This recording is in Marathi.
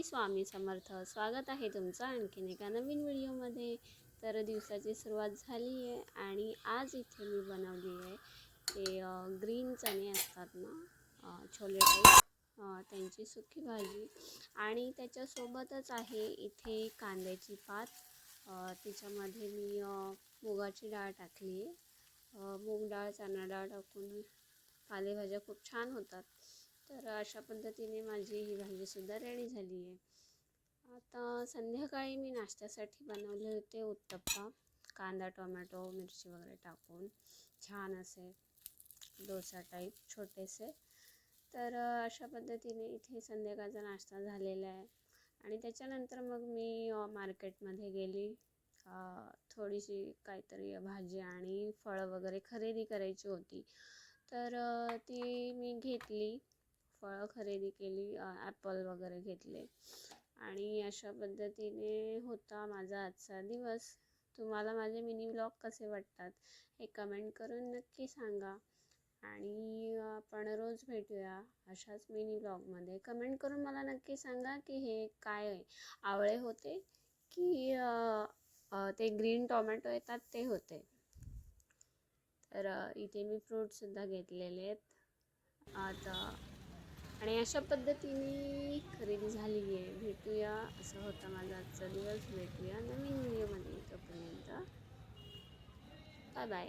श्री स्वामी समर्थ. स्वागत आहे तुमचं आणखीन एका नवीन व्हिडिओमध्ये. तर दिवसाची सुरुवात झाली आहे आणि आज इथे मी बनवली आहे ते ग्रीन चणे असतात ना छोले टाईप त्यांची सुकी भाजी. आणि त्याच्यासोबतच आहे इथे कांद्याची पात. तिच्यामध्ये मी मुगाची डाळ टाकली आहे मूग डाळ चणा डाळ टाकून पालेभाज्या खूप छान होतात. तर अशा पद्धतीने माझी ही भाजीसुद्धा रेडी झाली आहे आता संध्याकाळी मी नाश्त्यासाठी बनवले होते उत्तप्पा कांदा टोमॅटो मिरची वगैरे टाकून. छान असे डोसा टाईप छोटेसे. तर अशा पद्धतीने इथे संध्याकाळचा नाश्ता झालेला आहे. आणि त्याच्यानंतर मग मी मार्केटमध्ये गेली. थोडीशी काहीतरी भाजी आणि फळं वगैरे खरेदी करायची होती. तर ती मी घेतली. फळं खरेदी केली ॲपल वगैरे घेतले. आणि अशा पद्धतीने होता माझा आजचा दिवस. तुम्हाला माझे मिनी ब्लॉग कसे वाटतात हे कमेंट करून नक्की सांगा. आणि आपण रोज भेटूया अशाच मिनी ब्लॉगमध्ये कमेंट करून मला नक्की सांगा की हे काय आवळे होते की ते ग्रीन टोमॅटो येतात ते होते. तर इथे मी फ्रूटसुद्धा घेतलेले आहेत. आणि अशा पद्धतीने खरेदी झाली आहे भेटूया. असं होतं माझा आजचा दिवस. भेटूया नवीन व्हिडिओमध्ये तोपर्यंत. Bye bye